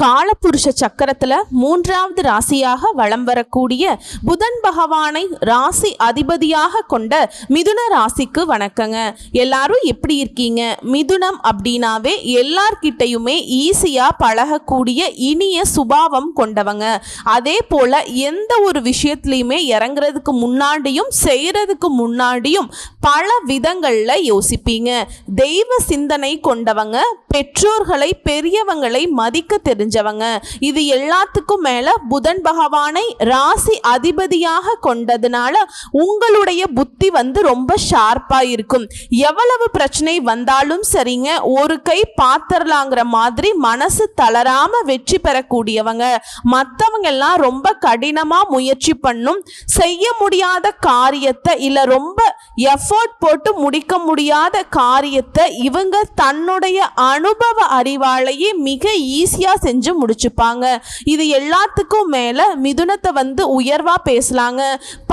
காலபுருஷ சக்கரத்துல மூன்றாவது ராசியாக வலம் வரக்கூடிய புதன் பகவானை ராசி அதிபதியாக கொண்ட மிதுன ராசிக்கு வணக்கங்க. எல்லாரும் எப்படி இருக்கீங்க? மிதுனம் அப்படின்னாவே எல்லார்கிட்டையுமே ஈஸியா பழகக்கூடிய இனிய சுபாவம் கொண்டவங்க. அதே போல எந்த ஒரு விஷயத்துலையுமே இறங்குறதுக்கு முன்னாடியும் செய்யறதுக்கு முன்னாடியும் பல விதங்கள்ல யோசிப்பீங்க. தெய்வ சிந்தனை கொண்டவங்க பெற்றோர்களை பெரியவங்களை மதிக்க தெரிஞ்சவங்க. இது எல்லாத்துக்கும் மேல புதன் பகவானை ராசி அதிபதியாக கொண்டதுனால உங்களுடைய புத்தி வந்து ரொம்ப ஷார்ப்பா இருக்கும். எவ்வளவு பிரச்சனை வந்தாலும் சரிங்க. ஒரு கை பாத்திரலாங்கிற மாதிரி மனசு தளராம வெற்றி பெறக்கூடியவங்க. மற்றவங்க எல்லாம் ரொம்ப கடினமா முயற்சி பண்ணும். செய்ய முடியாத காரியத்தை இல்ல ரொம்ப எஃபர்ட் போட்டு முடிக்க முடியாத காரியத்தை இவங்க தன்னுடைய அனுபவ அறிவாலேயே மிக ஈஸியா செஞ்சு முடிச்சுப்பாங்க. இது எல்லாத்துக்கும் மேல மிதுனத்தை வந்து உயர்வா பேசலாங்க.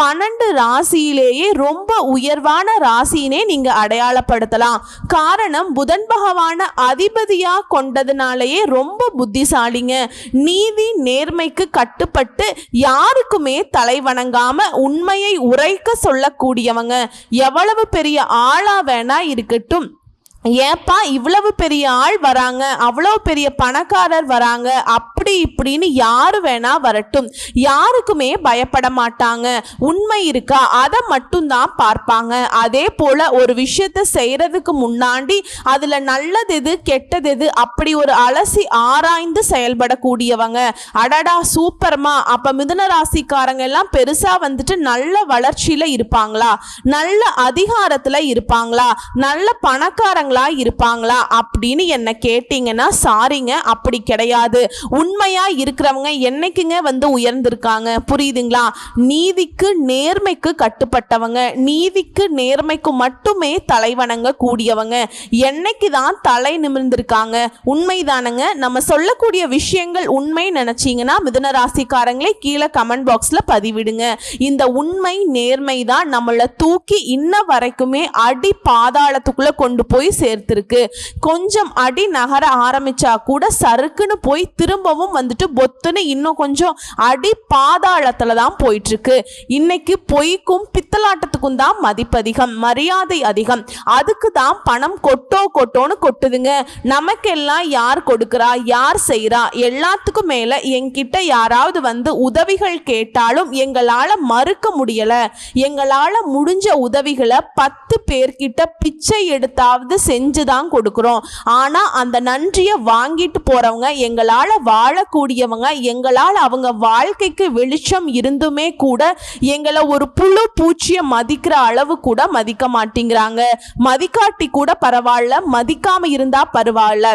பன்னெண்டு ராசியிலேயே ரொம்ப உயர்வான ராசினே நீங்க அடையாளப்படுத்தலாம். காரணம் புதன் பகவான அதிபதியா கொண்டதுனாலேயே ரொம்ப புத்திசாலிங்க. நீதி நேர்மைக்கு கட்டுப்பட்டு யாருக்குமே தலை வணங்காம உண்மையை உரைக்க சொல்லக்கூடியவங்க. எவ்வளவு பெரிய ஆளா வேணா இருக்கட்டும். ஏப்பா இவ்வளவு பெரிய ஆள் வராங்க அவ்வளோ பெரிய பணக்காரர் வராங்க அப்படி இப்படின்னு யாரு வேணா வரட்டும். யாருக்குமே பயப்பட மாட்டாங்க. உண்மை இருக்கா அதை மட்டும்தான் பார்ப்பாங்க. அதே போல ஒரு விஷயத்த செய்யறதுக்கு முன்னாடி அதுல நல்லது எது கெட்டது எது அப்படி ஒரு அலசி ஆராய்ந்து செயல்படக்கூடியவங்க. அடடா சூப்பர்மா. அப்ப மிதுன ராசிக்காரங்க எல்லாம் பெருசா வந்துட்டு நல்ல வளர்ச்சியில இருப்பாங்களா? நல்ல அதிகாரத்துல இருப்பாங்களா? நல்ல பணக்காரங்க இருக்காங்களா இருப்பாங்களா அப்படின்னு என்னை கேட்டிங்கன்னா சாரிங்க அப்படி கிடையாது. உண்மையாக இருக்கிறவங்க என்னைக்குங்க வந்து உயர்ந்திருக்காங்க? புரியுதுங்களா? நீதிக்கு நேர்மைக்கு கட்டுப்பட்டவங்க நீதிக்கு நேர்மைக்கு மட்டுமே தலைவணங்க கூடியவங்க. என்னைக்கு தான் தலை நிமிர்ந்திருக்காங்க? உண்மைதானங்க? நம்ம சொல்லக்கூடிய விஷயங்கள் உண்மை நினச்சிங்கன்னா மிதன ராசிக்காரங்களே கீழே கமெண்ட் பாக்ஸில் பதிவிடுங்க. இந்த உண்மை நேர்மை தான் நம்மளை தூக்கி இன்ன வரைக்குமே அடி பாதாளத்துக்குள்ளே கொண்டு போய் சேர்த்திருக்கு. கொஞ்சம் அடி நகர ஆரம்பிச்சா கூட சறுக்குன்னு போய் திரும்பவும் வந்துட்டு பொத்துன்னு இன்னும் கொஞ்சம் அடி பாதாளத்துல தான் போயிட்டு இருக்கு இன்னைக்கு பொய்க்கும் பித்தலாட்டத்துக்கும் தான் மதிப்பு அதிகம் மரியாதை அதிகம். அதுக்கு தான் பணம் கொட்டோ கொட்டோன்னு கொட்டுதுங்க. நமக்கெல்லாம் யார் கொடுக்குறா யார் செய்யறா எல்லாத்துக்கும் மேல என்கிட்ட யாராவது வந்து உதவிகள் கேட்டாலும் எங்களால மறுக்க முடியல. எங்களால முடிஞ்ச உதவிகளை பத்து பேர்கிட்ட பிச்சை எடுத்தாவது செஞ்சு தான் கொடுக்குறோம். ஆனால் அந்த நன்றியை வாங்கிட்டு போகிறவங்க எங்களால் வாழக்கூடியவங்க எங்களால் அவங்க வாழ்க்கைக்கு வெளிச்சம் இருந்துமே கூட எங்களை ஒரு புழு பூச்சியை மதிக்கிற அளவு கூட மதிக்க மாட்டேங்கிறாங்க. மதிக்காட்டி கூட பரவாயில்ல மதிக்காம இருந்தா பரவாயில்ல.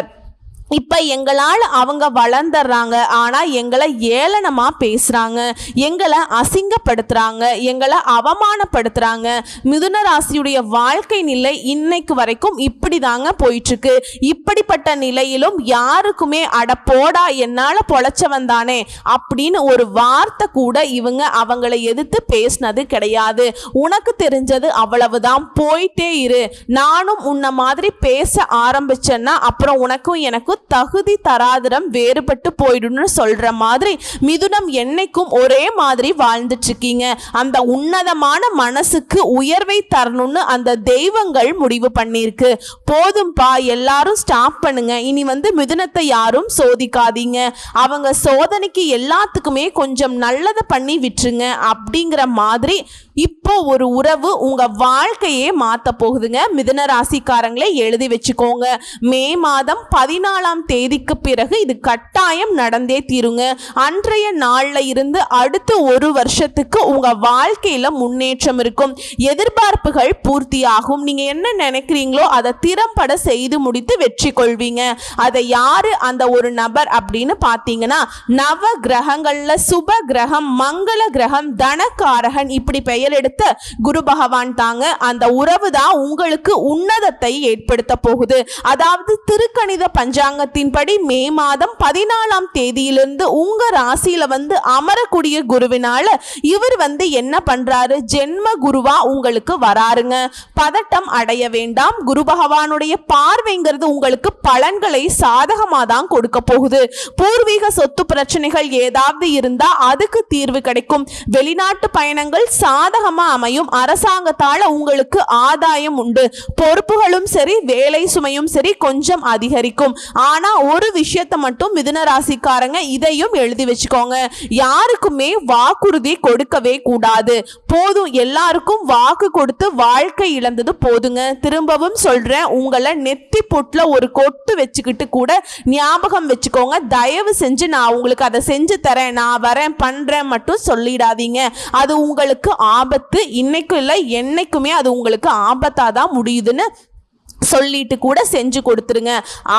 இப்போ எங்களால் அவங்க வளர்ந்துடுறாங்க. ஆனால் எங்களை ஏளனமாக பேசுகிறாங்க எங்களை அசிங்கப்படுத்துகிறாங்க எங்களை அவமானப்படுத்துகிறாங்க மிதுன ராசியுடைய வாழ்க்கை நிலை இன்னைக்கு வரைக்கும் இப்படி தாங்க போயிட்டுருக்கு. இப்படிப்பட்ட நிலையிலும் யாருக்குமே அட போடா என்னால் பொழைச்சவன் தானே அப்படின்னு ஒரு வார்த்தை கூட இவங்க அவங்களை எதிர்த்து பேசினது கிடையாது. உனக்கு தெரிஞ்சது அவ்வளவுதான். போயிட்டே இரு. நானும் உன்னை மாதிரி பேச ஆரம்பிச்சேன்னா அப்புறம் உனக்கும் எனக்கும் தகுதி தராதரம் வேறுபட்டு போயிடும்னு சொல்ற மாதிரி மிதுனம் என்னைக்கும் ஒரே மாதிரி வாழ்ந்துட்டு இருக்கீங்க அந்த உன்னதமான மனசுக்கு உயர்வை தரணும்னு அந்த தெய்வங்கள் முடிவு பண்ணியிருக்கு. போதும்பா எல்லாரும் ஸ்டாப் பண்ணுங்க. இனி வந்து மிதுனத்தை யாரும் சோதிக்காதீங்க. அவங்க சோதனைக்கு எல்லாத்துக்குமே கொஞ்சம் நல்லதை பண்ணி விட்டுருங்க அப்படிங்கிற மாதிரி இப்போ ஒரு உறவு உங்க வாழ்க்கையே மாத்த போகுதுங்க. மிதுன ராசிக்காரங்களே எழுதி வச்சுக்கோங்க. மே மாதம் பதினாலாம் தேதிக்கு பிறகு இது கட்டாயம் நடந்தே தீருங்க. அன்றைய நாள்ல இருந்து அடுத்த ஒரு வருஷத்துக்கு உங்க வாழ்க்கையில முன்னேற்றம் இருக்கும். எதிர்பார்ப்புகள் பூர்த்தியாகும். நீங்க என்ன நினைக்கிறீங்களோ அதை திறம்பட செய்து முடித்து வெற்றி கொள்வீங்க. அதை யாரு அந்த ஒரு நபர் அப்படின்னு பார்த்தீங்கன்னா நவ கிரகங்கள்ல சுப கிரகம் மங்கள கிரகம் தனக்காரகன் இப்படி பெயர் செயலெடுத்த குரு பகவான் தாங்க அந்த உறவு தான் உங்களுக்கு உன்னதத்தை ஏற்படுத்த போகுது. அதாவது திருக்கணித பஞ்சாங்கத்தின்படி மே மாதம் பதினாலாம் தேதியிலிருந்து உங்க ராசியில வந்து அமரக்கூடிய குருவினால இவர் வந்து என்ன பண்றாரு? ஜென்ம குருவா உங்களுக்கு வராருங்க. பதட்டம் அடைய வேண்டாம். குரு பகவானுடைய பார்வைங்கிறது உங்களுக்கு பலன்களை சாதகமா தான் கொடுக்க போகுது. பூர்வீக சொத்து பிரச்சனைகள் ஏதாவது இருந்தா அதுக்கு தீர்வு கிடைக்கும். வெளிநாட்டு பயணங்கள் சாத சாதகமா அமையும். அரசாங்கத்தால உங்களுக்கு ஆதாயம் உண்டு. பொறுப்புகளும் சரி வேலை சுமையும் சரி கொஞ்சம் அதிகரிக்கும். ஆனா ஒரு விஷயத்தை மட்டும் மிதுன ராசிக்காரங்க இதையும் எழுதி வச்சுக்கோங்க. யாருக்குமே வாக்குறுதி கொடுக்கவே கூடாது. போதும் எல்லாருக்கும் வாக்கு கொடுத்து வாழ்க்கை இழந்தது போதுங்க. திரும்பவும் சொல்றேன் உங்களை நெத்தி பொட்டில் ஒரு கொட்டு வச்சுக்கிட்டு கூட ஞாபகம் வச்சுக்கோங்க. தயவு செஞ்சு நான் உங்களுக்கு அதை செஞ்சு தரேன் நான் வரேன் பண்றேன் மட்டும் சொல்லிடாதீங்க. அது உங்களுக்கு ஆபத்து இன்னைக்கும் இல்லை என்னைக்குமே அது உங்களுக்கு ஆபத்தாக தான் முடியுதுன்னு சொல்லிட்டு கூட செஞ்சு கொடுத்துருங்க.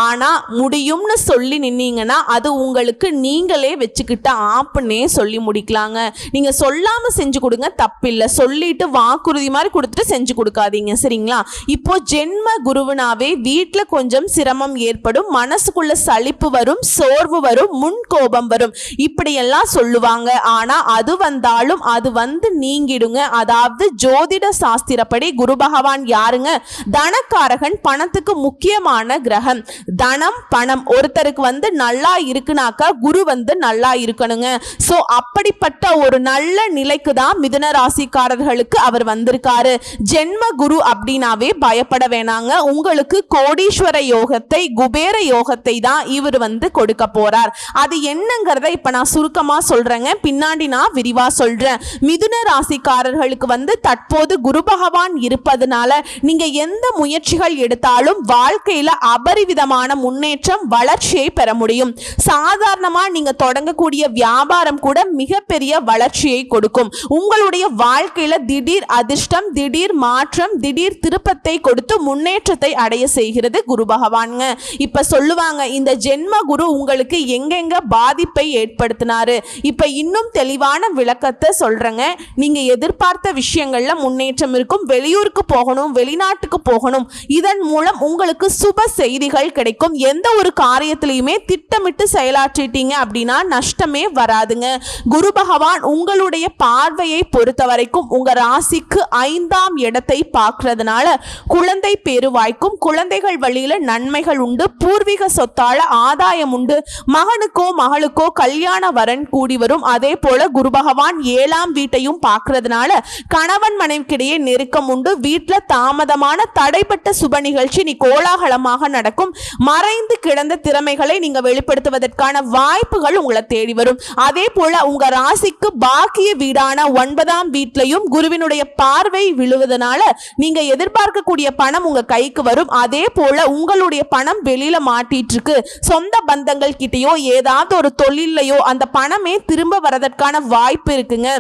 ஆனால் முடியும்னு சொல்லி நின்னீங்கன்னா அது உங்களுக்கு நீங்களே வச்சுக்கிட்ட ஆப்புன்னே சொல்லி முடிக்கலாங்க. நீங்கள் சொல்லாமல் செஞ்சு கொடுங்க தப்பில்லை. சொல்லிட்டு வாக்குறுதி மாதிரி கொடுத்துட்டு செஞ்சு கொடுக்காதீங்க சரிங்களா? இப்போ ஜென்ம குருவனாவே வீட்டில் கொஞ்சம் சிரமம் ஏற்படும் மனசுக்குள்ள சலிப்பு வரும் சோர்வு வரும் முன் கோபம் வரும். இப்படியெல்லாம் சொல்லுவாங்க. ஆனால் அது வந்தாலும் அது வந்து நீங்கிடுங்க. அதாவது ஜோதிட சாஸ்திரப்படி குரு பகவான் யாருங்க? தனக்காரகன் பணத்துக்கு முக்கியமான கிரகம். தனம் பணம். ஒருத்தருக்கு வந்து நல்லா இருக்குனாக்கா குரு வந்து நல்லா இருக்கணுங்க. ஸோ அப்படிப்பட்ட ஒரு நல்ல நிலைக்கு தான் மிதுன ராசிக்காரர்களுக்கு அவர் வந்திருக்காரு. ஜென்ம குரு அப்படின்னாவே பயப்பட வேணாங்க. உங்களுக்கு கோடீஸ்வர யோகத்தை குபேர யோகத்தை தான் இவர் வந்து கொடுக்க போறார். அது என்னங்கிறத இப்ப நான் சுருக்கமா சொல்றேங்க. பின்னாடி நான் விரிவா சொல்றேன். மிதுன ராசிக்காரர்களுக்கு வந்து தற்போது குரு பகவான் இருப்பதனால நீங்க எந்த முயற்சிகள் எடுத்தாலும் வாழ்க்கையில அபரிவிதமான முன்னேற்றம் வளர்ச்சியை பெற முடியும். சாதாரணமா நீங்க தொடங்கக்கூடிய வியாபாரம் கூட மிகப்பெரிய வளர்ச்சியை கொடுக்கும். உங்களுடைய வாழ்க்கையில திடீர் அதிர்ஷ்டம் திடீர் மாற்றம் திடீர் திருப்பத்தை கொடுத்து முன்னேற்றத்தை அடைய செய்கிறது குரு பகவான்ங்க. இப்ப சொல்லுவாங்க இந்த ஜென்ம குரு உங்களுக்கு எங்கெங்க பாதிப்பை ஏற்படுத்தினாரு? இப்ப இன்னும் தெளிவான விளக்கத்தை சொல்றேங்க. நீங்க எதிர்பார்த்த விஷயங்கள்ல முன்னேற்றம் இருக்கும். வெளியூருக்கு போகணும் வெளிநாட்டுக்கு போகணும். இதன் மூலம் உங்களுக்கு சுப செய்திகள் கிடைக்கும். எந்த ஒரு காரியத்திலையுமே திட்டமிட்டு செயலாற்றிட்டீங்க அப்படின்னா நஷ்டமே வராதுங்க. குரு பகவான் உங்களுடைய பார்வையை பொறுத்த வரைக்கும் உங்க ராசிக்கு ஐந்தாம் இடத்தை பார்க்கறதுனால குழந்தை பேரு வாய்க்கும் குழந்தைகள் வழியில நன்மைகள் உண்டு. பூர்வீக சொத்தால ஆதாயம் உண்டு. மகனுக்கோ மகளுக்கோ கல்யாண வரன் கூடி வரும். அதே போல குரு பகவான் ஏழாம் வீட்டையும் பார்க்கறதுனால கணவன் மனைவிக்கிடையே நெருக்கம் உண்டு. வீட்டில் தாமதமான தடைப்பட்ட சுப நிகழ்ச்சி நீ கோலாகலமாக நடக்கும். மறைந்து கிடந்த திறமைகளை நீங்க வெளிப்படுத்துவதற்கான வாய்ப்புகள் உங்களை தேடி வரும். அதே போல உங்க ராசிக்கு பாக்கிய வீடான ஒன்பதாம் வீட்லையும் குருவினுடைய பார்வை விழுவதனால நீங்க எதிர்பார்க்கக்கூடிய பணம் உங்க கைக்கு வரும். அதே போல உங்களுடைய பணம் வெளியில மாட்டிட்டு இருக்கு சொந்த பந்தங்கள் கிட்டயோ ஏதாவது ஒரு தொழிலையோ அந்த பணமே திரும்ப வரதற்கான வாய்ப்பு இருக்குங்க.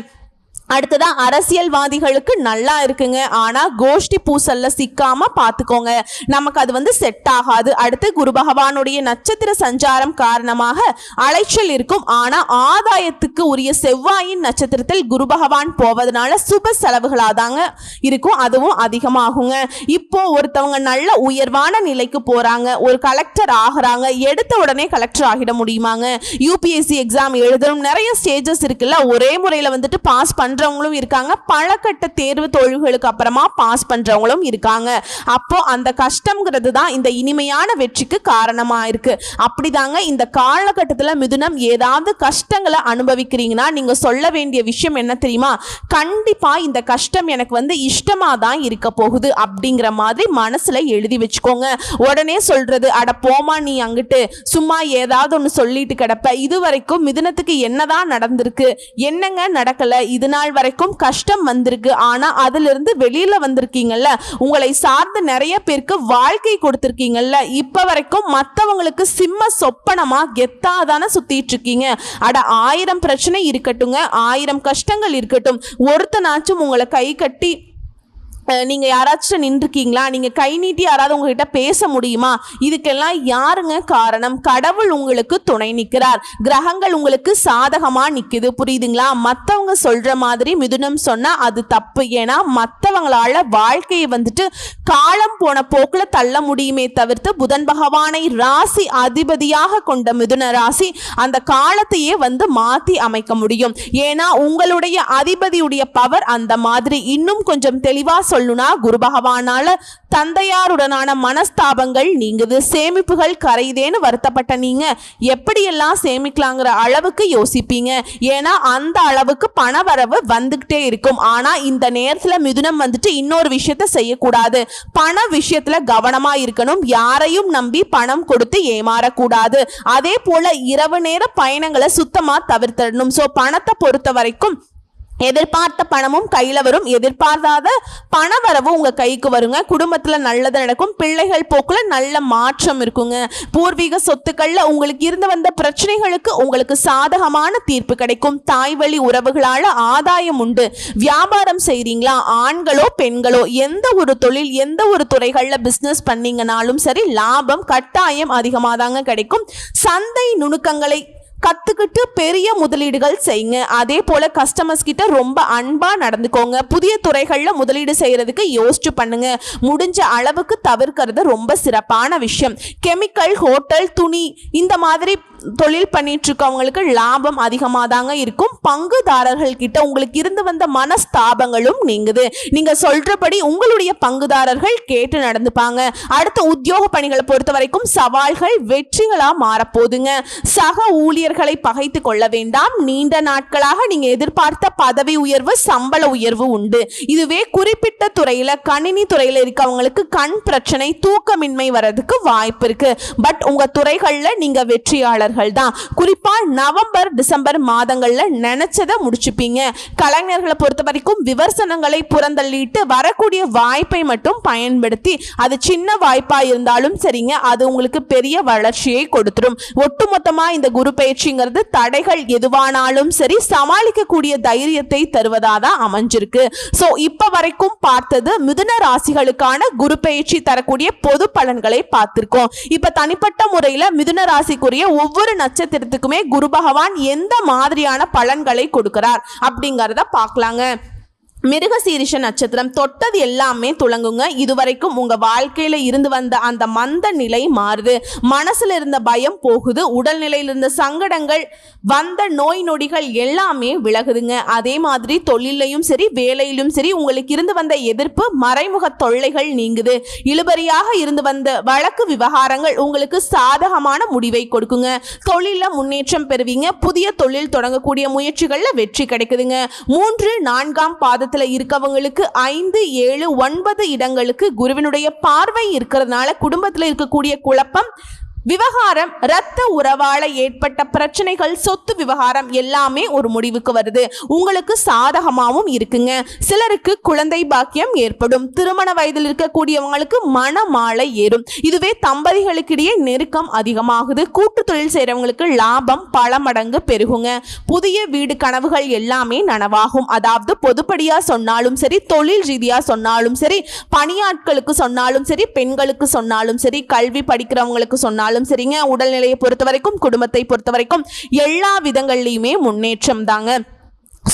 அடுத்ததா அரசியல்வாதிகளுக்கு நல்லா இருக்குங்க. ஆனா கோஷ்டி பூசல்ல சிக்காம பாத்துக்கோங்க. நமக்கு அது வந்து செட் ஆகாது. அடுத்து குரு பகவானுடைய நட்சத்திர சஞ்சாரம் காரணமாக அலைச்சல் இருக்கும். ஆனா ஆதாயத்துக்கு உரிய செவ்வாயின் நட்சத்திரத்தில் குரு பகவான் போவதனால சுப செலவுகளா தாங்க இருக்கும். அதுவும் அதிகமாகுங்க. இப்போ ஒருத்தவங்க நல்ல உயர்வான நிலைக்கு போறாங்க. ஒரு கலெக்டர் ஆகுறாங்க. எடுத்த உடனே கலெக்டர் ஆகிட முடியுமாங்க? யூபிஎஸ்சி எக்ஸாம் எழுதணும். நிறைய ஸ்டேஜஸ் இருக்குல்ல. ஒரே முறையில் வந்துட்டு பாஸ் பண்றவங்களும் இருக்காங்க. பழக்கட்ட தேர்வு தோல்விகளுக்கு அப்புறமா பாஸ் பண்றவங்களும் இருக்காங்க. அப்போ அந்த கஷ்டம்ங்கிறது தான் இந்த இனிமையான வெற்றிக்கு காரணமா இருக்கு. அப்படிதாங்க இந்த காலகட்டத்தில் மிதுனம் ஏதாவது கஷ்டங்களை அனுபவிக்கிறீங்கன்னா நீங்க சொல்ல வேண்டிய விஷயம் என்ன தெரியுமா? கண்டிப்பா இந்த கஷ்டம் எனக்கு வந்து இஷ்டமா தான் இருக்க போகுது அப்படிங்கிற மாதிரி மனசுல எழுதி வச்சுக்கோங்க. உடனே சொல்றது அட போமா நீ அங்கிட்டு சும்மா ஏதாவது ஒன்று சொல்லிட்டு கிடப்ப. இது வரைக்கும் மிதுனத்துக்கு என்னதான் நடந்திருக்கு? என்னங்க நடக்கல? இது நாள் வரைக்கும் கஷ்டம் வந்திருக்கு. ஆனா அதிலிருந்து வெளியில வந்திருக்கீங்கல்ல உங்களை சார்ந்து நிறைய பேருக்கு வாழ்க்கை கொடுத்துருக்கீங்கல்ல இப்ப வரைக்கும் மற்றவங்களுக்கு சிம்ம சொப்பனமா கெத்தா தானே சுத்திட்டு இருக்கீங்க அட ஆயிரம் பிரச்சனை இருக்கட்டுங்க ஆயிரம் கஷ்டங்கள் இருக்கட்டும். ஒருத்தனாச்சும் உங்களை கை கட்டி நீங்கள் யாராச்சும் நின்றுருக்கீங்களா? நீங்கள் கை நீட்டி யாராவது உங்ககிட்ட பேச முடியுமா? இதுக்கெல்லாம் யாருங்க காரணம்? கடவுள் உங்களுக்கு துணை நிற்கிறார். கிரகங்கள் உங்களுக்கு சாதகமாக நிற்குது புரியுதுங்களா? மற்றவங்க சொல்கிற மாதிரி மிதுனம் சொன்னால் அது தப்பு. ஏன்னா மற்றவங்களால வாழ்க்கையை வந்துட்டு காலம் போன போக்கில் தள்ள முடியுமே தவிர்த்து புதன் பகவானை ராசி அதிபதியாக கொண்ட மிதுன ராசி அந்த காலத்தையே வந்து மாற்றி அமைக்க முடியும். ஏன்னா உங்களுடைய அதிபதியுடைய பவர் அந்த மாதிரி. இன்னும் கொஞ்சம் தெளிவாக கொள்ளுனா குரு பகவானால தந்தையாருடனான மனஸ்தாபங்கள் நீங்குது சேமிப்புகள் கரையுதேன்னு வருத்தப்பட்ட நீங்க. எப்படியெல்லாம் சேமிக்கலாங்கிற அளவுக்கு யோசிப்பீங்க? ஏன்னா அந்த அளவுக்கு பண வரவு வந்துகிட்டே இருக்கும். ஆனா இந்த நேரத்துல மிதுனம் வந்துட்டு இன்னொரு விஷயத்த செய்யக்கூடாது. பண விஷயத்துல கவனமா இருக்கணும். யாரையும் நம்பி பணம் கொடுத்து ஏமாறக்கூடாது. அதே போல இரவு நேர பயணங்களை சுத்தமா தவிர்த்திடணும் ஸோ பணத்தை பொறுத்த வரைக்கும் எதிர்பார்த்த பணமும் கையில வரும். பண வரவும் உங்க கைக்கு வருங்க. குடும்பத்துல நல்லது நடக்கும். பிள்ளைகள் போக்குல நல்ல மாற்றம் இருக்குங்க. பூர்வீக சொத்துக்கள்ல உங்களுக்கு இருந்து வந்த பிரச்சனைகளுக்கு உங்களுக்கு சாதகமான தீர்ப்பு கிடைக்கும். தாய் வழி உறவுகளால ஆதாயம் உண்டு. வியாபாரம் செய்றீங்களா? ஆண்களோ பெண்களோ எந்த ஒரு தொழில் எந்த ஒரு துறைகள்ல பிசினஸ் பண்ணீங்கனாலும் சரி லாபம் கட்டாயம் அதிகமாக தாங்க கிடைக்கும். சந்தை நுணுக்கங்களை கத்துக்கிட்டு பெரிய முதலீடுகள் செய்யுங்க. அதே போல கஸ்டமர்ஸ் கிட்ட ரொம்ப அன்பா நடந்துக்கோங்க. புதிய துறைகள்ல முதலீடு செய்யறதுக்கு யோசிச்சு பண்ணுங்க. முடிஞ்ச அளவுக்கு தவிர்க்கிறது ரொம்ப சிறப்பான விஷயம். கெமிக்கல் ஹோட்டல் துணி இந்த மாதிரி தொழில் பண்ணிட்டு இருக்கவங்களுக்கு லாபம் அதிகமாக தாங்க இருக்கும். பங்குதாரர்கள் கிட்ட உங்களுக்கு இருந்து வந்த மனஸ்தாபங்களும் நீங்குது. நீங்கள் சொல்கிறபடி உங்களுடைய பங்குதாரர்கள் கேட்டு நடந்துப்பாங்க. அடுத்த உத்தியோக பணிகளை பொறுத்த வரைக்கும் சவால்கள் வெற்றிகளாக மாறப்போதுங்க சக ஊழியர்களை பகைத்து கொள்ள வேண்டாம். நீண்ட நாட்களாக நீங்கள் எதிர்பார்த்த பதவி உயர்வு சம்பள உயர்வு உண்டு. இதுவே குறிப்பிட்ட துறையில் கணினி துறையில் இருக்கவங்களுக்கு கண் பிரச்சனை தூக்கமின்மை வர்றதுக்கு வாய்ப்பு இருக்கு. பட் உங்கள் துறைகளில் நீங்கள் வெற்றியாளர் வெற்றியாளர்கள் தான் குறிப்பா நவம்பர் டிசம்பர் மாதங்கள்ல நினைச்சதை முடிச்சுப்பீங்க. கலைஞர்களை பொறுத்த வரைக்கும் விமர்சனங்களை புறந்தள்ளிட்டு வரக்கூடிய வாய்ப்பை மட்டும் பயன்படுத்தி அது சின்ன வாய்ப்பா இருந்தாலும் சரிங்க அது உங்களுக்கு பெரிய வளர்ச்சியை கொடுத்துரும். ஒட்டுமொத்தமா இந்த குரு பயிற்சிங்கிறது தடைகள் எதுவானாலும் சரி சமாளிக்கக்கூடிய தைரியத்தை தருவதா தான் அமைஞ்சிருக்கு. ஸோ இப்போ வரைக்கும் பார்த்தது மிதுன ராசிகளுக்கான குரு பயிற்சி தரக்கூடிய பொது பலன்களை பார்த்திருக்கோம். இப்போ தனிப்பட்ட முறையில் மிதுன ராசிக்குரிய ஒவ்வொரு நட்சத்திரத்துக்குமே குரு பகவான் எந்த மாதிரியான பலன்களை கொடுக்கிறார் அப்படிங்கறத பார்க்கலாங்க. மிருகசீரிஷ நட்சத்திரம் தொட்டது எல்லாமே துளங்குங்க. இதுவரைக்கும் உங்க வாழ்க்கையில இருந்து வந்த அந்த மந்த நிலை மாறுது. மனசுல இருந்த பயம் போகுது. உடல்நிலையில இருந்த சங்கடங்கள் வந்த நோய் நொடிகள் எல்லாமே விலகுதுங்க. அதே மாதிரி தொழிலையும் சரி வேலையிலும் சரி உங்களுக்கு இருந்து வந்த எதிர்ப்பு மறைமுக தொல்லைகள் நீங்குது. இழுபறியாக இருந்து வந்த வழக்கு விவகாரங்கள் உங்களுக்கு சாதகமான முடிவை கொடுக்குங்க. தொழில முன்னேற்றம் பெறுவீங்க. புதிய தொழில் தொடங்கக்கூடிய முயற்சிகள்ல வெற்றி கிடைக்குதுங்க. மூன்று நான்காம் பாதத்தில் இருக்கவங்களுக்கு ஐந்து ஏழு ஒன்பது இடங்களுக்கு குருவினுடைய பார்வை இருக்கிறதுனால குடும்பத்தில் இருக்கக்கூடிய குழப்பம் விவகாரம் ரத்த உறவால ஏற்பட்ட பிரச்சனைகள் சொத்து விவகாரம் எல்லாமே ஒரு முடிவுக்கு வருது. உங்களுக்கு சாதகமாகவும் இருக்குங்க. சிலருக்கு குழந்தை பாக்கியம் ஏற்படும். திருமண வயதில் இருக்கக்கூடியவங்களுக்கு மனமாலை ஏறும். இதுவே தம்பதிகளுக்கிடையே நெருக்கம் அதிகமாகுது. கூட்டு தொழில் செய்கிறவங்களுக்கு லாபம் பல மடங்கு பெருகுங்க. புதிய வீடு கனவுகள் எல்லாமே நனவாகும். அதாவது பொதுப்படியா சொன்னாலும் சரி தொழில் ரீதியா சொன்னாலும் சரி பணியாட்களுக்கு சொன்னாலும் சரி பெண்களுக்கு சொன்னாலும் சரி கல்வி படிக்கிறவங்களுக்கு சொன்னாலும் சரிங்க. உடல்நிலையை பொறுத்த வரைக்கும் குடும்பத்தை பொறுத்த வரைக்கும் எல்லா விதங்கள்லையுமே முன்னேற்றம் தாங்க.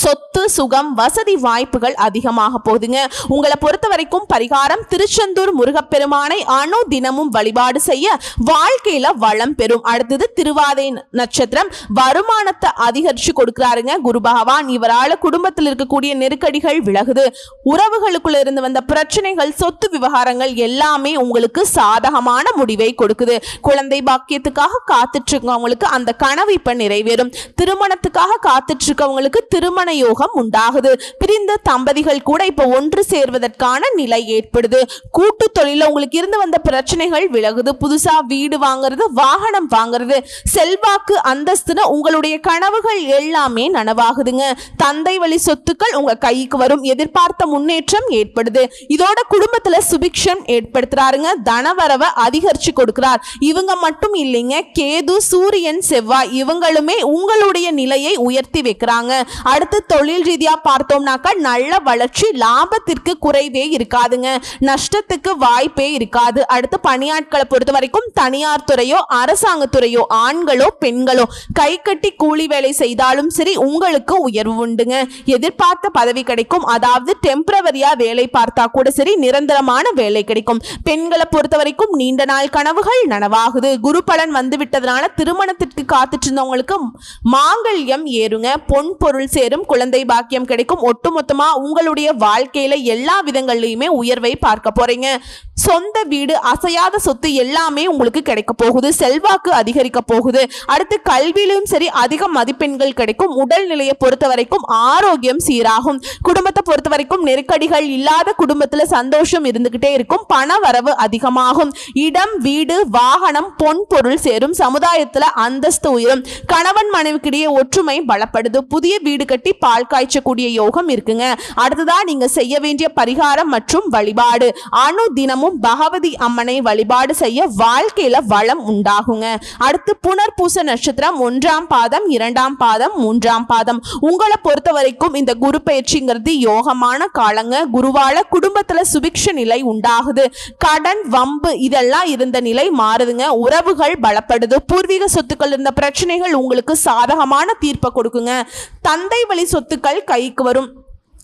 சொத்து சுகம் வசதி வாய்ப்புகள் அதிகமாக போகுதுங்க. உங்களை பொறுத்த வரைக்கும் பரிகாரம் திருச்செந்தூர் முருகப்பெருமானை அணு தினமும் வழிபாடு செய்ய வாழ்க்கையில வளம் பெறும். அடுத்தது திருவாதை நட்சத்திரம். வருமானத்தை அதிகரிச்சு கொடுக்கிறாருங்க குரு பகவான். இவரால குடும்பத்தில் இருக்கக்கூடிய நெருக்கடிகள் விலகுது. உறவுகளுக்குள்ள இருந்து வந்த பிரச்சனைகள் சொத்து விவகாரங்கள் எல்லாமே உங்களுக்கு சாதகமான முடிவை கொடுக்குது. குழந்தை பாக்கியத்துக்காக காத்துட்டு இருக்கவங்களுக்கு அந்த கனவு இப்ப நிறைவேறும். திருமணத்துக்காக காத்துட்டு இருக்கவங்களுக்கு திருமண யோகம் உண்டாகுது. பிரிந்த தம்பதிகள் கூட இப்போ ஒன்று சேர்வதற்கான நிலை ஏற்படுது. கூட்டு தொழில உங்களுக்கு இருந்து வந்த பிரச்சனைகள் விலகுது. புதுசா வீடு வாங்குறது வாகனம் வாங்குறது செல்வாக்கு அந்தஸ்துன்னு உங்களுடைய கனவுகள் எல்லாமே நனவாகுதுங்க. தந்தை வழி சொத்துக்கள் உங்க கைக்கு வரும். எதிர்பார்த்த முன்னேற்றம் ஏற்படுது. இதோட குடும்பத்துல சுபிக்ஷம் ஏற்படுத்துறாருங்க. தனவரவை அதிகரிச்சு கொடுக்கிறார். இவங்க மட்டும் இல்லைங்க. கேது சூரியன் செவ்வாய் இவங்களுமே உங்களுடைய நிலையை உயர்த்தி வைக்கிறாங்க. அடுத்து அடுத்து தொழில் ரீதியா பார்த்தோம்னாக்கா நல்ல வளர்ச்சி லாபத்திற்கு குறைவே இருக்காதுங்க. நஷ்டத்துக்கு வாய்ப்பே இருக்காது. அடுத்து பணியாட்களை பொறுத்த வரைக்கும் தனியார் துறையோ அரசாங்கத்துறையோ ஆண்களோ பெண்களோ கை கட்டி கூலி வேலை செய்தாலும் சரி உங்களுக்கு உயர்வு உண்டுங்க. எதிர்பார்த்த பதவி கிடைக்கும். அதாவது டெம்பரவரியா வேலை பார்த்தா கூட சரி நிரந்தரமான வேலை கிடைக்கும். பெண்களை பொறுத்த வரைக்கும் நீண்ட நாள் கனவுகள் நனவாகுது. குரு பலன் வந்து விட்டதுனால திருமணத்திற்கு காத்துட்டு இருந்தவங்களுக்கு மாங்கல்யம் ஏறுங்க. பொன் பொருள் சேரும். பெரும் குழந்தை பாக்கியம் கிடைக்கும். ஒட்டுமொத்தமா உங்களுடைய வாழ்க்கையில எல்லா விதங்கள்லையுமே உயர்வை பார்க்க போறீங்க. சொந்த வீடு அசையாத சொத்து எல்லாமே உங்களுக்கு கிடைக்க போகுது. செல்வாக்கு அதிகரிக்க போகுது. அடுத்து கல்வியிலும் சரி அதிக மதிப்பெண்கள் கிடைக்கும். உடல்நிலையை பொறுத்த வரைக்கும் ஆரோக்கியம் சீராகும். குடும்பத்தை பொறுத்த வரைக்கும் நெருக்கடிகள் இல்லாத குடும்பத்துல சந்தோஷம் இருந்துகிட்டே இருக்கும். பண வரவு அதிகமாகும். இடம் வீடு வாகனம் பொன் பொருள் சேரும். சமுதாயத்துல அந்தஸ்து உயரும். கணவன் மனைவிக்கிடையே ஒற்றுமை பலப்படுது. புதிய வீடு கட்டி பால் காய்ச்சக்கூடிய யோகம் இருக்குங்க. அடுத்ததான் நீங்க செய்ய வேண்டிய பரிகாரம் மற்றும் வழிபாடு. அணு தினமும் பகவதி அம்மனை வழிபாடு செய்ய வாழ்க்கையில வளம் உண்டாகுங்க. அடுத்து புனர்பூச நட்சத்திரம் ஒன்றாம் பாதம் இரண்டாம் பாதம் மூன்றாம் பாதம். உங்களை பொறுத்த வரைக்கும் இந்த குரு பயிற்சிங்கிறது யோகமான காலங்க. குருவால குடும்பத்துல சுபிக்ஷ நிலை உண்டாகுது. கடன் வம்பு இதெல்லாம் இருந்த நிலை மாறுதுங்க. உறவுகள் பலப்படுது. பூர்வீக சொத்துக்கள் இருந்த பிரச்சனைகள் உங்களுக்கு சாதகமான தீர்ப்பை கொடுக்குங்க. தந்தை வழி சொத்துக்கள் கைக்கு வரும்.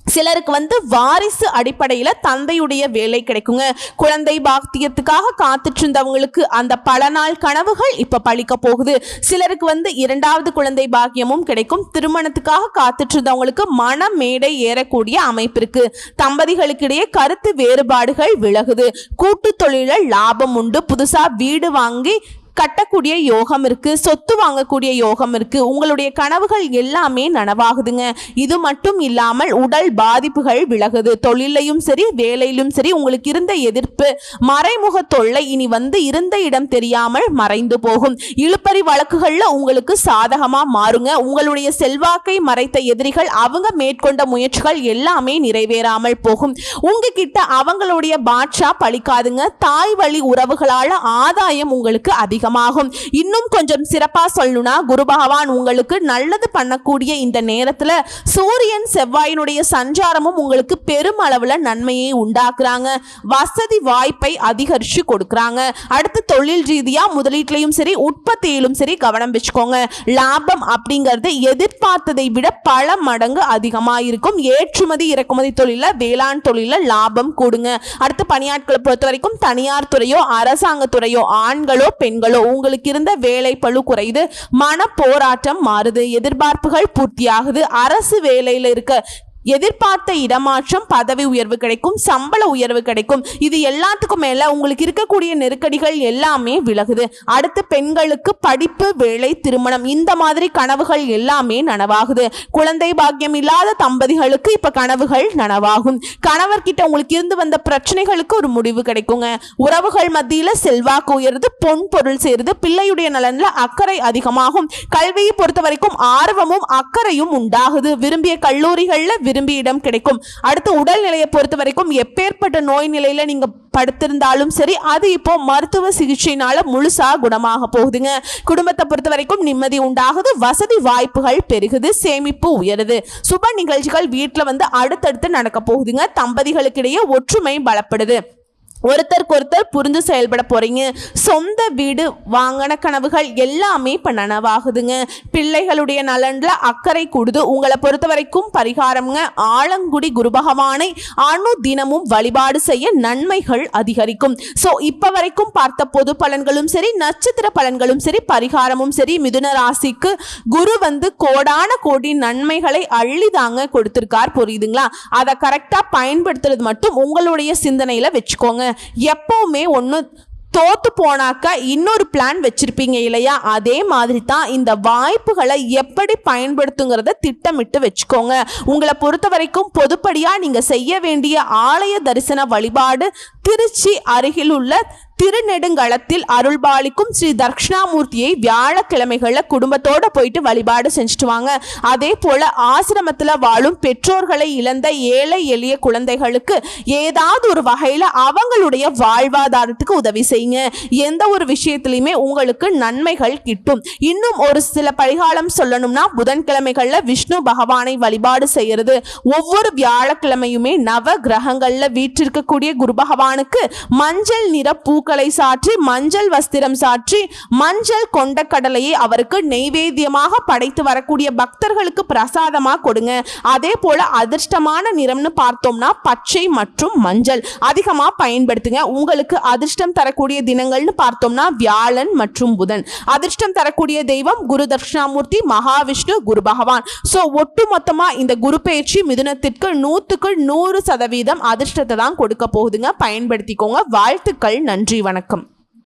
சிலருக்கு வந்து வாரிசு அடிப்படையில் தந்தையுடைய வேலை கிடைக்குங்க. குழந்தை பாக்தியத்துக்காக காத்துட்டு இருந்தவங்களுக்கு அந்த பல நாள் கனவுகள் இப்ப பழிக்க போகுது. சிலருக்கு வந்து இரண்டாவது குழந்தை பாக்கியமும் கிடைக்கும். திருமணத்துக்காக காத்துட்டு இருந்தவங்களுக்கு மன மேடை ஏறக்கூடிய அமைப்பு இருக்கு. தம்பதிகளுக்கிடையே கருத்து வேறுபாடுகள் விலகுது. கூட்டு தொழில லாபம் உண்டு. புதுசா வீடு வாங்கி கட்டக்கூடிய யோகம் இருக்கு சொத்து வாங்கக்கூடிய யோகம் இருக்கு உங்களுடைய கனவுகள் எல்லாமே நனவாகுதுங்க. இது மட்டும் இல்லாமல் உடல் பாதிப்புகள் விலகுது. தொழிலையும் சரி வேலையிலும் சரி உங்களுக்கு இருந்த எதிர்ப்பு மறைமுக தொல்லை இனி வந்து இருந்த இடம் தெரியாமல் மறைந்து போகும். இழுப்பறி வழக்குகள்ல உங்களுக்கு சாதகமா மாறுங்க. உங்களுடைய செல்வாக்கை மறைத்த எதிரிகள் அவங்க மேற்கொண்ட முயற்சிகள் எல்லாமே நிறைவேறாமல் போகும். உங்ககிட்ட அவங்களுடைய பாட்ஷா பழிக்காதுங்க. தாய் வழி உறவுகளால ஆதாயம் உங்களுக்கு அதிகம் அதிகமாகும். இன்னும் கொஞ்சம் சிறப்பா சொல்லணும்னா குரு பகவான் உங்களுக்கு நல்லது பண்ணக்கூடிய இந்த நேரத்துல சூரியன் செவ்வாயினுடைய சஞ்சாரமும் உங்களுக்கு பெருமளவுல நன்மையை உண்டாக்குறாங்க. வசதி வாய்ப்பை அதிகரிச்சு கொடுக்குறாங்க. அடுத்து தொழில் ரீதியா முதலீட்டிலையும் சரி உற்பத்தியிலும் சரி கவனம் வச்சுக்கோங்க. லாபம் அப்படிங்கிறது எதிர்பார்த்ததை விட பல மடங்கு அதிகமாக இருக்கும் ஏற்றுமதி இறக்குமதி தொழில வேளாண் தொழில லாபம் கூடுங்க. அடுத்து பணியாட்களை பொறுத்த வரைக்கும் தனியார் துறையோ அரசாங்க துறையோ ஆண்களோ பெண்களோ உங்களுக்கு இருந்த வேலை பளு குறையுது மன போராட்டம் மாறுது எதிர்பார்ப்புகள் பூர்த்தியாகுது அரசு வேலையில இருக்க எதிர்பார்த்த இடமாற்றம் பதவி உயர்வு கிடைக்கும் சம்பள உயர்வு கிடைக்கும். இது எல்லாத்துக்கும் மேல உங்களுக்கு இருக்கக்கூடிய நெருக்கடிகள் எல்லாமே விலகுது. அடுத்து பெண்களுக்கு படிப்பு வேலை திருமணம் இந்த மாதிரி கனவுகள் எல்லாமே நனவாகுது. குழந்தை பாக்கியம் இல்லாத தம்பதிகளுக்கு இப்ப கனவுகள் நனவாகும். கணவர்கிட்ட உங்களுக்கு இருந்து வந்த பிரச்சனைகளுக்கு ஒரு முடிவு கிடைக்குங்க. உறவுகள் மத்தியில செல்வாக்கு உயருது பொன் பொருள் சேருது பிள்ளையுடைய நலன்ல அக்கறை அதிகமாகும். கல்வியை பொறுத்த வரைக்கும் ஆர்வமும் அக்கறையும் உண்டாகுது. விரும்பிய கல்லூரிகள்ல விரும்பிய இடம் கிடைக்கும். அடுத்து உடல்நிலையை பொறுத்த வரைக்கும் எப்பேற்பட்ட நோய் நிலையில நீங்க படுத்திருந்தாலும் சரி அது இப்போ மருத்துவ சிகிச்சையினால முழுசா குணமாக போகுதுங்க. குடும்பத்தை பொறுத்த வரைக்கும் நிம்மதி உண்டாகுது வசதி வாய்ப்புகள் பெருகுது சேமிப்பு உயருது. சுப நிகழ்ச்சிகள் வீட்டில் வந்து அடுத்தடுத்து நடக்க போகுதுங்க. தம்பதிகளுக்கிடையே ஒற்றுமை பலப்படுது. ஒருத்தருக்கு ஒருத்தர் புரிந்து செயல்பட போறீங்க. சொந்த வீடு வாங்கின கனவுகள் எல்லாமே இப்போ நனவாகுதுங்க. பிள்ளைகளுடைய நலன்ல அக்கறை கூடுது. உங்களை பொறுத்த வரைக்கும் பரிகாரம்ங்க. ஆலங்குடி குரு பகவானை அணு தினமும் வழிபாடு செய்ய நன்மைகள் அதிகரிக்கும். ஸோ இப்போ வரைக்கும் பார்த்த பொது பலன்களும் சரி நட்சத்திர பலன்களும் சரி பரிகாரமும் சரி மிதுன ராசிக்கு குரு வந்து கோடான கோடி நன்மைகளை அள்ளி தாங்க கொடுத்திருக்கார். புரியுதுங்களா? அதை கரெக்டாக பயன்படுத்துறது மட்டும் உங்களுடைய சிந்தனையில் வச்சுக்கோங்க. எப்போவுமே ஒன்று தோத்து போனாக்க இன்னொரு பிளான் வச்சுருப்பீங்க இல்லையா? அதே மாதிரி தான் இந்த வாய்ப்புகளை எப்படி பயன்படுத்துங்கிறத திட்டமிட்டு வச்சுக்கோங்க. உங்களை பொறுத்த வரைக்கும் பொதுப்படியாக நீங்கள் செய்ய வேண்டிய ஆலய தரிசன வழிபாடு திருச்சி அருகில் உள்ள திருநெடுங்களத்தில் அருள்பாலிக்கும் ஸ்ரீ தட்சிணாமூர்த்தியை வியாழக்கிழமைகளில் குடும்பத்தோட போயிட்டு வழிபாடு செஞ்சுட்டு வாங்க அதே போல ஆசிரமத்தில் வாழும் பெற்றோர்களை இழந்த ஏழை எளிய குழந்தைகளுக்கு ஏதாவது ஒரு வகையில் அவங்களுடைய வாழ்வாதாரத்துக்கு உதவி செய்யுங்க. எந்த ஒரு விஷயத்திலையுமே உங்களுக்கு நன்மைகள் கிட்டும். இன்னும் ஒரு சில பரிகாலம் சொல்லணும்னா புதன்கிழமைகளில் விஷ்ணு பகவானை வழிபாடு செய்யறது. ஒவ்வொரு வியாழக்கிழமையுமே நவ கிரகங்களில் வீற்றிருக்கக்கூடிய குரு பகவானுக்கு மஞ்சள் நிற பூக்கள் சாற்றி மஞ்சள் வஸ்திரம் சாற்றி மஞ்சள் கொண்ட கடலையை அவருக்கு நெய்வேத்தியமாக படைத்து வரக்கூடிய பக்தர்களுக்கு பிரசாதமா கொடுங்க. அதே போல அதிர்ஷ்டமான நிறம்னு பார்த்தோம்னா பச்சை மற்றும் மஞ்சள் அதிகமா பயன்படுத்துங்க. உங்களுக்கு அதிர்ஷ்டம் தரக்கூடிய தினங்கள்னு பார்த்தோம்னா வியாழன் மற்றும் புதன். அதிர்ஷ்டம் தரக்கூடிய தெய்வம் குரு தட்சிணாமூர்த்தி மகாவிஷ்ணு குரு பகவான். ஸோ ஒட்டு மொத்தமா இந்த குரு பயிற்சி மிதுனத்திற்கு நூற்றுக்கு நூறு சதவீதம் அதிர்ஷ்டத்தை தான் கொடுக்க போகுதுங்க. பயன்படுத்திக்கோங்க. வாழ்த்துக்கள். நன்றி. நன்றி வணக்கம்.